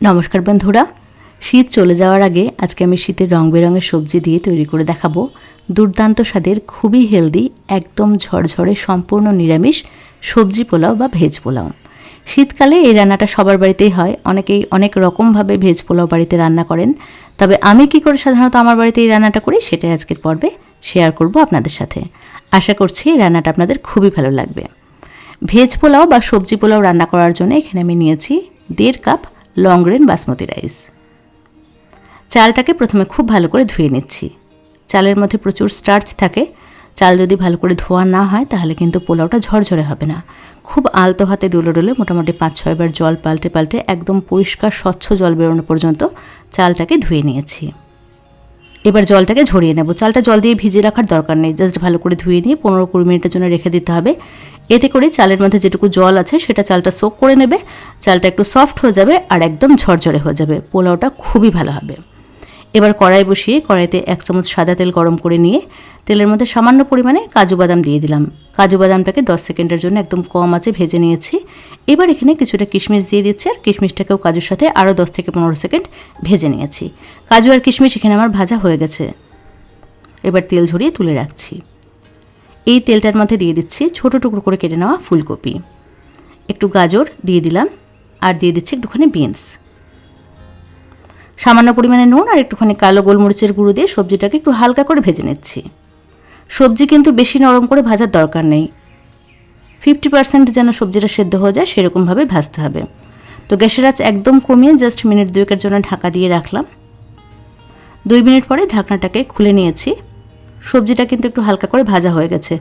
নমস্কার বন্ধুরা। শীত চলে যাওয়ার আগে আজকে আমি শীতের রং বেরঙের সবজি দিয়ে তৈরি করে দেখাবো। দুর্দান্ত স্বাদের, খুবই হেলদি, একদম ঝরঝরে, সম্পূর্ণ নিরামিষ সবজি পোলাও বা ভেজ পোলাও। শীতকালে এই রান্নাটা সবার বাড়িতেই হয়। অনেকেই অনেক রকমভাবে ভেজ পোলাও বাড়িতে রান্না করেন। তবে আমি কি করে সাধারণত আমার বাড়িতে এই রান্নাটা করি সেটাই আজকের পর্বে শেয়ার করব আপনাদের সাথে। আশা করছি এই রান্নাটা আপনাদের খুবই ভালো লাগবে। ভেজ পোলাও বা সবজি পোলাও রান্না করার জন্য এখানে আমি নিয়েছি দেড় cup long grain basmati rice চালটাকে প্রথমে খুব ভালো করে ধুয়ে নিচ্ছি। চালের মধ্যে প্রচুর স্টার্চ থাকে। চাল যদি ভালো করে ধোয়া না হয়, তাহলে কিন্তু পোলাওটা ঝরঝরে হবে না। খুব আলতো হাতে ডুলে ডুলে মোটামুটি পাঁচ ছয়বার জল পাল্টে পাল্টে একদম পরিষ্কার, স্বচ্ছ জল বেরোনো পর্যন্ত চালটাকে ধুয়ে নিয়েছি। এবার জলটাকে ঝরিয়ে নেব। চালটা জল দিয়ে ভিজিয়ে রাখার দরকার নেই। জাস্ট ভালো করে ধুয়ে নিয়ে পনেরো কুড়ি মিনিটের জন্য রেখে দিতে হবে। এতে করে চালের মধ্যে যেটুকু জল আছে সেটা চালটা সোক করে নেবে। চালটা একটু সফট হয়ে যাবে আর একদম ঝরঝরে হয়ে যাবে। পোলাওটা খুবই ভালো হবে। এবার কড়াই বসিয়ে কড়াইতে এক চামচ সাদা তেল গরম করে নিয়ে তেলের মধ্যে সামান্য পরিমাণে কাজু বাদাম দিয়ে দিলাম। কাজু বাদামটাকে দশ সেকেন্ডের জন্য একদম কম আছে ভেজে নিয়েছি। এবার এখানে কিছুটা কিশমিশ দিয়ে দিচ্ছি আর কিশমিশটাকেও কাজুর সাথে আরও দশ থেকে পনেরো সেকেন্ড ভেজে নিয়েছি। কাজু আর কিশমিশ এখানে আমার ভাজা হয়ে গেছে। এবার তেল ঝরিয়ে তুলে রাখছি। এই তেলটার মধ্যে দিয়ে দিচ্ছি ছোটো টুকরো করে কেটে নেওয়া ফুলকপি। একটু গাজর দিয়ে দিলাম আর দিয়ে দিচ্ছি একটুখানি বিনস। সামান্য পরিমাণে নুন আর একটুখানি কালো গোলমরিচের গুঁড়ো দিয়ে সবজিটাকে একটু হালকা করে ভেজে নিচ্ছি। সবজি কিন্তু বেশি নরম করে ভাজার দরকার নেই। ফিফটি পার্সেন্ট যেন সবজিটা সেদ্ধ হয়ে যায়, সেরকমভাবে ভাজতে হবে। তো গ্যাসের আঁচ একদম কমিয়ে জাস্ট মিনিট দুয়েকের জন্য ঢাকা দিয়ে রাখলাম। দুই মিনিট পরে ঢাকনাটাকে খুলে নিয়েছি। সবজিটা কিন্তু একটু হালকা করে ভাজা হয়ে গেছে।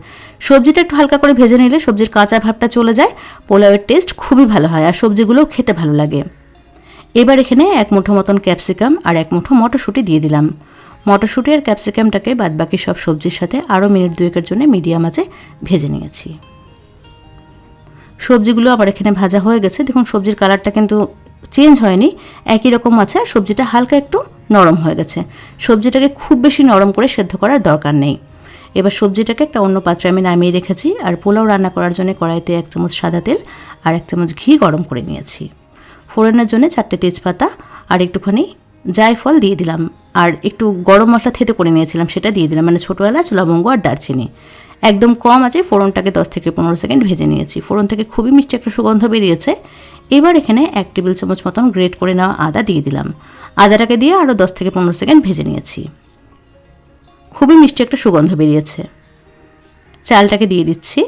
সবজিটা একটু হালকা করে ভেজে নিলে সবজির কাঁচা ভাবটা চলে যায়, পোলাওয়ের টেস্ট খুবই ভালো হয় আর সবজিগুলোও খেতে ভালো লাগে। এবার এখানে এক মুঠো মতন ক্যাপসিকাম আর এক মুঠো মটরশুঁটি দিয়ে দিলাম। মটরশুঁটি আর ক্যাপসিকামটাকে বাদবাকি সব সবজির সাথে আরও মিনিট দুয়েকের জন্য মিডিয়াম আঁচে ভেজে নিয়েছি। সবজিগুলো আবার এখানে ভাজা হয়ে গেছে। দেখুন, সবজির কালারটা কিন্তু চেঞ্জ হয়নি। একই রকম আছে, আর সবজিটা হালকা একটু নরম হয়ে গেছে। সবজিটাকে খুব বেশি নরম করে সেদ্ধ করার দরকার নেই। এবার সবজিটাকে একটা অন্য পাত্রে আমি নামিয়ে রেখেছি, আর পোলাও রান্না করার জন্য কড়াইতে এক চামচ সাদা তেল আর এক চামচ ঘি গরম করে নিয়েছি। ফোড়নের জন্য চারটে তেজপাতা আর একটুখানি জায়ফল দিয়ে দিলাম। আর একটু গরম মশলা থেতে করে নিয়েছিলাম, সেটা দিয়ে দিলাম। মানে ছোটো এলাচ, লবঙ্গ আর দারচিনি। একদম কম আছে, ফোড়নটাকে দশ থেকে পনেরো সেকেন্ড ভেজে নিয়েছি। ফোড়ন থেকে খুবই মিষ্টি একটা সুগন্ধ বেরিয়েছে। এবার এখানে এক টেবিল চামচ মতন গ্রেট করে নেওয়া আদা দিয়ে দিলাম। আদাটাকে দিয়ে আরও দশ থেকে পনেরো সেকেন্ড ভেজে নিয়েছি। খুবই মিষ্টি একটা সুগন্ধ বেরিয়েছে। চালটাকে দিয়ে দিচ্ছি।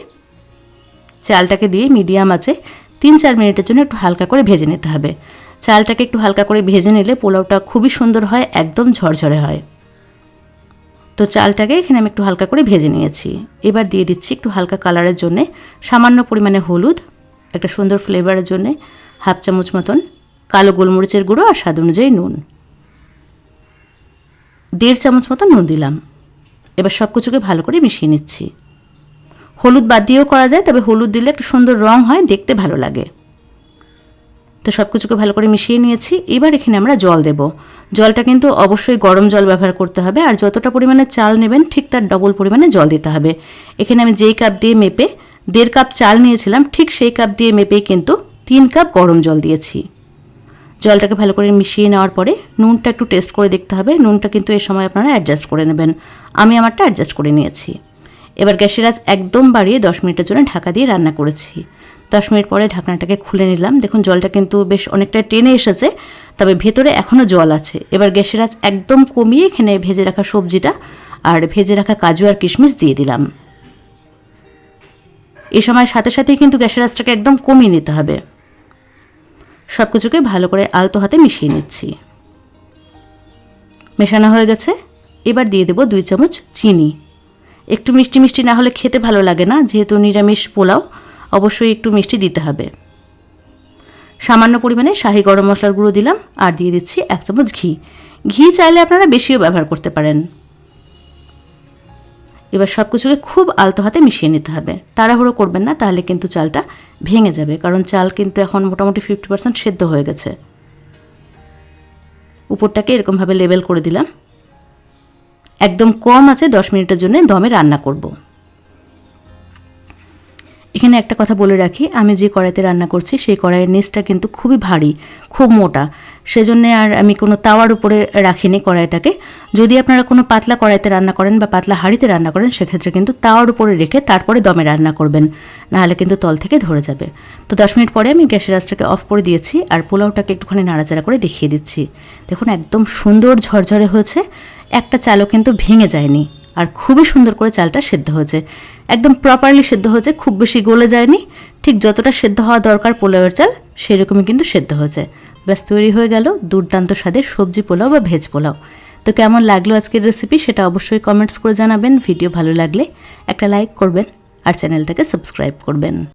চালটাকে দিয়ে মিডিয়াম আছে তিন চার মিনিটের জন্য একটু হালকা করে ভেজে নিতে হবে। চালটাকে একটু হালকা করে ভেজে নিলে পোলাওটা খুবই সুন্দর হয়, একদম ঝরঝরে হয়। তো চালটাকে এখানে আমি একটু হালকা করে ভেজে নিয়েছি। এবার দিয়ে দিচ্ছি একটু হালকা কালারের জন্যে সামান্য পরিমাণে হলুদ, একটা সুন্দর ফ্লেভারের জন্যে হাফ চামচ মতন কালো গোলমরিচের গুঁড়ো আর স্বাদ অনুযায়ী নুন। দেড় চামচ মতন নুন দিলাম। এবার সব কিছুকে ভালো করে মিশিয়ে নিচ্ছি। হলুদ বাদ দিয়েও করা যায়, তবে হলুদ দিলে একটু সুন্দর রং হয়, দেখতে ভালো লাগে। তো সব কিছুকে ভালো করে মিশিয়ে নিয়েছি। এবার এখানে আমরা জল দেব। জলটা কিন্তু অবশ্যই গরম জল ব্যবহার করতে হবে, আর যতটা পরিমাণে চাল নেবেন, ঠিক তার ডবল পরিমাণে জল দিতে হবে। এখানে আমি যেই কাপ দিয়ে মেপে দেড় কাপ চাল নিয়েছিলাম, ঠিক সেই কাপ দিয়ে মেপেই কিন্তু তিন কাপ গরম জল দিয়েছি। জলটাকে ভালো করে মিশিয়ে নেওয়ার পরে নুনটা একটু টেস্ট করে দেখতে হবে। নুনটা কিন্তু এই সময় আপনারা অ্যাডজাস্ট করে নেবেন। আমি আমারটা অ্যাডজাস্ট করে নিয়েছি। এবার গ্যাসের আজ একদম বাড়িয়ে দশ মিনিটের জন্য ঢাকা দিয়ে রান্না করেছি। দশ মিনিট পরে ঢাকনাটাকে খুলে নিলাম। দেখুন, জলটা কিন্তু বেশ অনেকটা টেনে এসেছে, তবে ভেতরে এখনও জল আছে। এবার গ্যাসের আজ একদম কমিয়ে এখানে ভেজে রাখা সবজিটা আর ভেজে রাখা কাজু আর কিশমিশ দিয়ে দিলাম। এই সময় সাথে সাথেই কিন্তু গ্যাসের আঁচটাকে একদম কমিয়ে নিতে হবে। সব কিছুকে ভালো করে আলতো হাতে মিশিয়ে নিচ্ছি। মেশানো হয়ে গেছে। এবার দিয়ে দেবো দুই চামচ চিনি। একটু মিষ্টি মিষ্টি না হলে খেতে ভালো লাগে না, যেহেতু নিরামিষ পোলাও, অবশ্যই একটু মিষ্টি দিতে হবে। সামান্য পরিমাণে শাহি গরম মশলার গুঁড়ো দিলাম, আর দিয়ে দিচ্ছি এক চামচ ঘি। ঘি চাইলে আপনারা বেশিও ব্যবহার করতে পারেন। এবার সব কিছুকে খুব আলতো হাতে মিশিয়ে নিতে হবে। তাড়াহুড়ো করবেন না, তাহলে কিন্তু চালটা ভেঙে যাবে, কারণ চাল কিন্তু এখন মোটামুটি ফিফটি পার্সেন্ট সেদ্ধ হয়ে গেছে। উপরটাকে এরকমভাবে লেবেল করে দিলাম। একদম কম আছে, দশ মিনিটের জন্য দমে রান্না করব। এখানে একটা কথা বলে রাখি, আমি যে কড়াইতে রান্না করছি, সেই কড়াইয়ের নিচটা কিন্তু খুবই ভারী, খুব মোটা। সেজন্য আর আমি কোনো তাওয়ার উপরে রাখিনি কড়াইটাকে। যদি আপনারা কোনো পাতলা কড়াইতে রান্না করেন বা পাতলা হাঁড়িতে রান্না করেন, সেক্ষেত্রে কিন্তু তাওয়ার উপরে রেখে তারপরে দমে রান্না করবেন, নাহলে কিন্তু তল থেকে ধরে যাবে। তো দশ মিনিট পরে আমি গ্যাসের আঁচটাকে অফ করে দিয়েছি, আর পোলাওটাকে একটুখানি নাড়াচাড়া করে দেখিয়ে দিচ্ছি। দেখুন, একদম সুন্দর ঝরঝরে হয়েছে। একটা চালও কিন্তু ভেঙে যায়নি। আর খুবই সুন্দর করে চালটা সেদ্ধ হয়েছে। একদম প্রপারলি সেদ্ধ হয়েছে, খুব বেশি গলে যায়নি। ঠিক যতটা সেদ্ধ হওয়া দরকার পোলাওয়ের চাল, সেরকমই কিন্তু সেদ্ধ হয়েছে। ব্যাস, তৈরি হয়ে গেল দুর্দান্ত স্বাদের সবজি পোলাও বা ভেজ পোলাও। তো কেমন লাগল আজকের রেসিপি সেটা অবশ্যই কমেন্টস করে জানাবেন। ভিডিও ভালো লাগলে একটা লাইক করবেন আর চ্যানেলটাকে সাবস্ক্রাইব করবেন।